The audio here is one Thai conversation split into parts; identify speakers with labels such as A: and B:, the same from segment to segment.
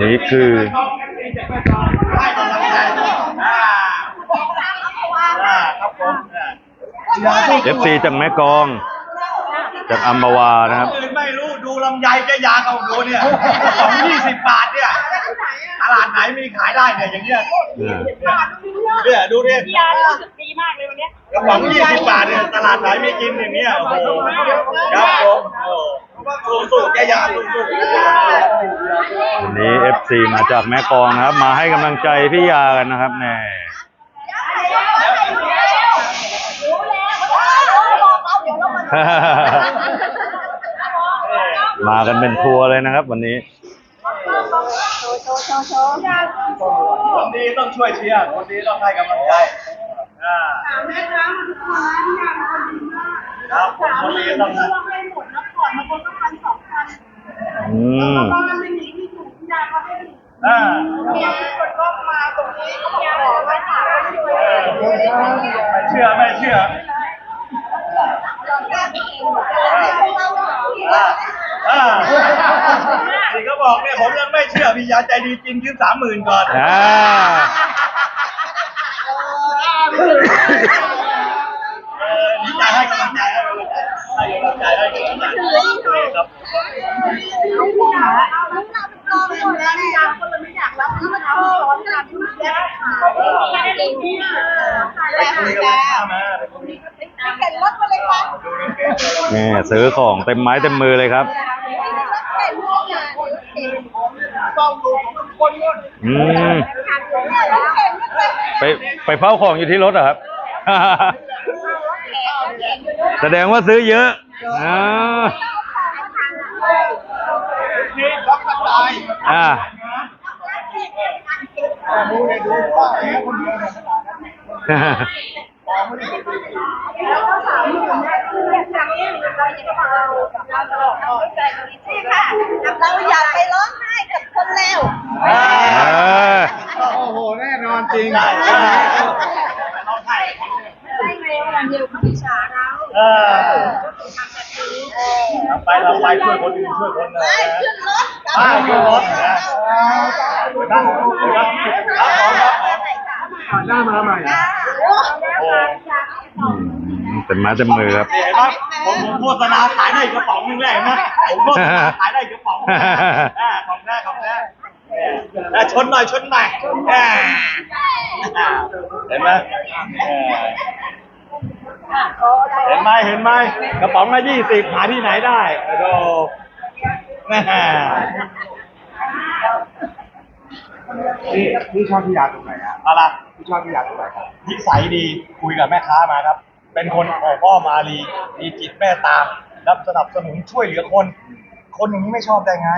A: นี่คือ
B: ให้กำลังใจอ่าอ่าครับผมอ่า
A: เอฟซีจากแม่กลอง จากอัมพวานะครับ
B: อื่นไม่รู้ดูลำไยแกยางเอาดูเนี่ยสองยี่สิบบาทเนี่ยตลาดไหนมีขายได้เนี่ยอย่างเงี้ยเนี่ยดูดิ
C: พี่ยารู้สึกดีมากเลยวันเนี้ย
B: กระป๋องยี่สิบบาทเนี่ยตลาดไหนมีกินอย่างเงี้ยโอ้โหครับผมโอ้สู้สู้ๆแกยางสู้ๆ
A: วั นนี้เอฟซีมาจากแม่กลองนะครับ มาให้กำลังใจพี่ยากันนะครับแน่มากันเป็นทัวร์เลยนะครับ วันนี้
B: คนดีต้องช่วยเชียร์คนดีต้องให้กำลังใจอ่าครับคนดีต้องให้
C: ให้หมดแล้วก่อนมาคนก็พันสองพัน
A: อืม
C: อ่าเนี่ยคนก็มาตรงนี้เขาบอกว่าหาช่วย
B: ไม่เชื่อไม่เชื่ออ่าอ่าที่เขาบอกเนี่ยผมยังไม่เชื่อพี่ยาใจดีจริงยืมสามหมื่นก่อน
A: อ่า
B: เออดีใจให้กำลังใจให้กำลังใจให้กำลังใจให้กำลังใจครับ
C: องหมดแล้วพี่ยาคนเลยไม่อยากรับแล้วมันเอาร้อนกันที่แยกขายไม่ได้ดีที่ขายแล้ว
B: คุยกับลูกค้ามาไปคุย
C: เข็นรถมาเลยค่ะ
A: นี่ซื้อของเต็มไม้เต็มมือเลยครับ
B: อื
A: มไปไปเฝ้าของอยู่ที่รถเหรอครับ แสดงว่าซื้อเยอะอ่า
B: นี่รับกระต่าย
A: อ่า
B: ดูเลยดูว่าฮ่า
C: ฮ่าเราอยากไปร้องไห้กับคนแล้ว
B: โอ้โห แน่นอนจริงใช่ใช่ร้องไห้
C: ใช่ไงวันเดียวเขาอิจฉาเรา
B: เออไปเราไปช่วยคนอื่นช่วยคนนะ
C: ไปขึ้นรถ
B: ไปขึ้นรถนะนั่งครับผมครับ
D: หน้ามาใหม่
B: โอ้
A: อืมเต็มไม้เต็มมือครับ
B: เห็นไหมผมผมโฆษณาขายได้กระป๋องนึงได้ไหมผมโฆษณาขายได้กระป๋องนึงอ่าของแรกของแรกอ่าชนหน่อยชนหน่อยอ่าเห็นไหมเออ เห็นไหมเห็นไหมกระป๋องละยี่สิบหาที่ไหนได้โอ้โหแม่
D: พี่พี่ชอบพี่ยาตรงไหนอะ
B: อะไร
D: พี่ชอบพี่ยาตรงไหนครับ
B: นิสัยดีคุยกับแม่ค้ามาครับ เป็นคนของพ่อมาลีมีจิตเมตตารับสนับสนุนช่วยเหลือคน คนอย่างนี้ไม่ชอบได้ไง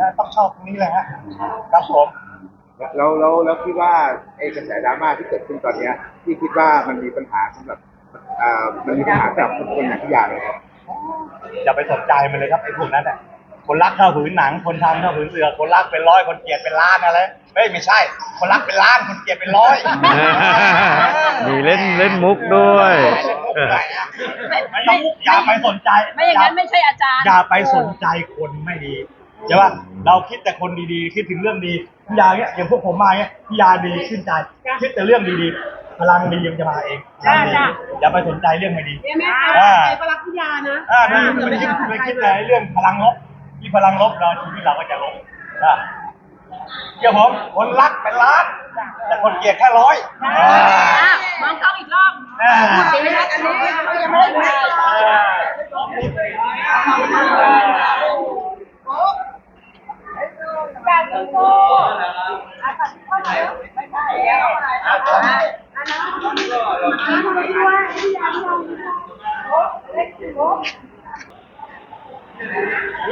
B: นะต้องชอบตรงนี้แหละฮะครับผม
D: แล้วแล้วแล้วคิดว่าไอ้กระแสดราม่าที่เกิดขึ้นตอนเนี้ยพี่คิดว่ามันมีปัญหาสำหรับ อ่ามันมีปัญหาสำหรับคนคนอย่างพี่ยาเลยครับ
B: อย่าไปสนใจมันเลยครับไอ้พวกนั้นอะคนรักเท่าผืนหนังคนทำเท่าผืนเสือคนรักเป็นร้อยคนเกลียดเป็นล้านอะไรเฮ้ยไม่ใช่ คนรักเป็นล้านคนเกลียดเป็นร้อย
A: มีเล่นเล่นมุกด้วย
B: ไม่ต้องอย่าไปสนใจ
C: ไม่อย่างนั้นไม่ใช่อาจารย์
B: อย่าไปสนใจคนไม่ดีใช่ป่ะเราคิดแต่คนดีๆ คิดถึงเรื่องดีพี่ยาเนี่ยอย่างพวกผมมาเนี่ยพี่ยาดีชื่นใจ คิดแต่เรื่องดีๆ พลังดีมันจะมาเองพลังดี
C: จ้ะ
B: อย่าไปสนใจเรื่องไม่ดี
C: ใช่ไหม
B: อ่า
C: ใครประลักษยานะ
B: อ่าไม่ไม่คิดไม่คิดแต่เรื่องพลังลบที่พลังลบเราชีวิตเราก็จะลบอะเดี๋ยวผมคนรักเป็นล้าน แต่คนเกลียดแค่ร้อย
C: อะมองกล้องอีกรอบ
B: อ่า
C: พูดดีนะอันนี้เขายังไม่ได้ถ่าย
B: อ่า
C: การโซ่อาจารย์เข้ามาไม่ใช่แล้วอะไรอันนั้นที่ว่าที่ยาลองเล็กโอ้
D: รู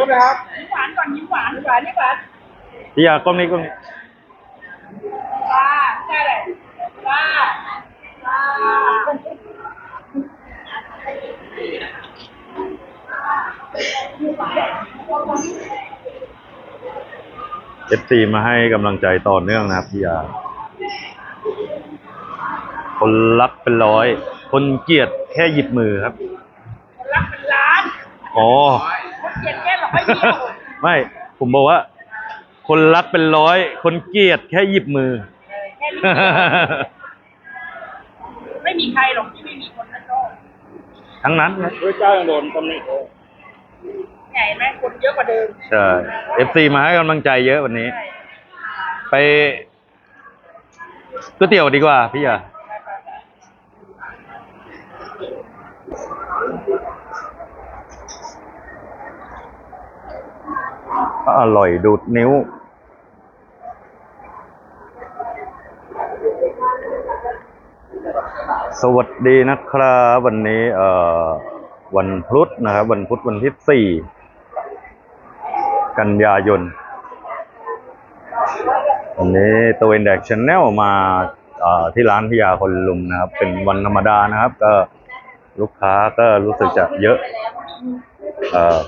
D: ้ไหมครับ
C: ยิ้มหวานก่อนยิ้มหวานหวานนี่หวาน
A: พี่ยาก้มนี้ก้มนี้
C: ป้าใช่เลยป้าป้า
A: เอฟซีมาให้กำลังใจต่อเนื่องนะครับพี่ยา คนรักเป็นร้อย คนเกลียดแค่หยิบมือครับ
C: คนรักเป็นล้าน
A: อ๋อ
C: คนเกลียดแค่หรอกไม่เดียว
A: ไม่ ผมบอกว่า คนรักเป็นร้อย คนเกลียดแค่หยิบมือ
C: แค่นี้ไม่มีใครหรอกที่ไม่มีคนนั่นโลก
A: ทั้งนั้นนะ
B: พระเจ้ายังโดนตำหนิเลย
C: ใหญ่ไหมคนเยอะกว่าเดิม
A: ใช่เอฟซีมาให้กำลังใจเยอะวันนี้
C: ใช่
A: ไปก๋วยเตี๋ยวดีกว่าพี่อะ อร่อยดูดนิ้ว สวัสดีนะครับ วันนี้เอ่อวันพุธนะครับ วันพุธวันที่สี่กันยายนวันนี้ตัวเอนแดกชแนลมาเอ่อที่ร้านพิยาคนลุมนะครับ เป็นวันธรรมดานะครับ ก็ ลูกค้าก็รู้สึกจะเยอะ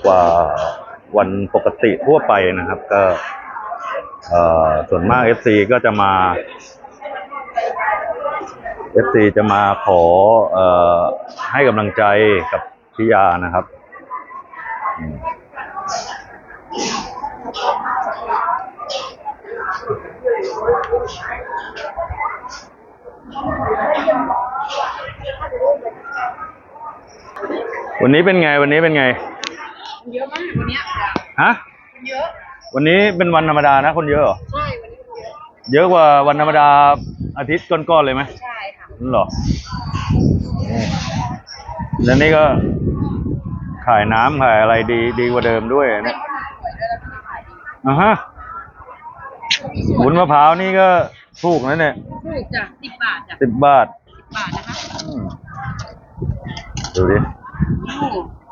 A: กว่าวันปกติทั่วไปนะครับ ก็ส่วนมาก FC ก็จะมา FC จะมาขออ่อให้กำลังใจกับพิยานะครับ วันนี้เป็นไงวันนี้เป็นไง
C: คนเยอะมากวันเนี้ย
A: ฮะ
C: คนเยอะ
A: วันนี้เป็นวันธรรมดานะ คนเยอะเหรอ
C: ใช่ วันนี้คนเยอะ
A: เยอะกว่าวันธรรมดาอาทิตย์ก่อนๆเลยไหม
C: ใช่ค่ะ
A: นั่นเหรอแล้วนี่ก็ขายน้ำขายอะไรดีดีกว่าเดิมด้วย
C: ไม่
A: เนี่ย
C: ก็มาสวยด้วยแล้วก็มาขายดี
A: อะฮะวุ้นมะพร้าวนี่ก็ถูกนะเนี่ย
C: ถูกจ้ะสิบบาทจ้ะ
A: สิบบาท
C: บาทนะคะ
A: อืมดูดิ
C: อืม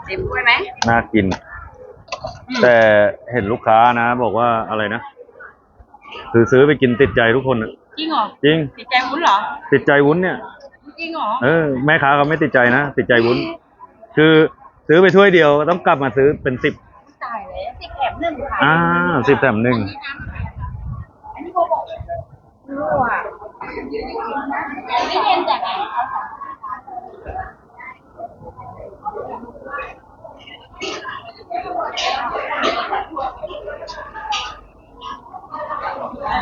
C: เต็มด้วยไหม
A: น่ากิน
C: อืม
A: แต่เห็นลูกค้านะบอกว่าอะไรนะคือซื้อไปกินติดใจทุกคนอะ
C: จริงเหรอ
A: จริง
C: ติดใจวุ้นเหรอ
A: ติดใจวุ้นเนี่ย
C: จริงเหรอ
A: เออแม่ค้าเขาไม่ติดใจนะติดใจวุ้น คือซื้อไปถ้วยเดียวต้องกลับมาซื้อเป็นสิบ
C: ตายแล้วสิบแถมหนึ่งค่ะ
A: อ่าสิบแถมหนึ่ง
C: อันนี้โบบอกรู้อะไม่เย็นจากไหนคะ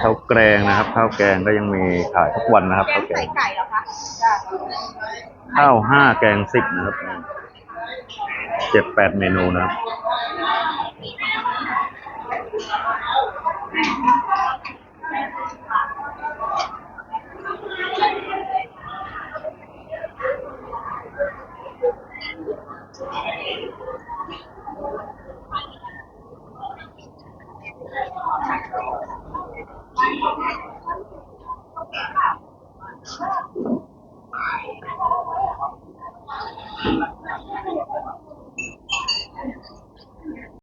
A: ข้าวแกงนะครับ ข้าวแกงก็ยังมีขายทุกวันนะครับข้าวแก
C: ใส่
A: ง
C: ไก่เหรอคะจ้ะ
A: ข้าวห้าแกงสิบนะครับเจ็ดแปดเมนูนะครับ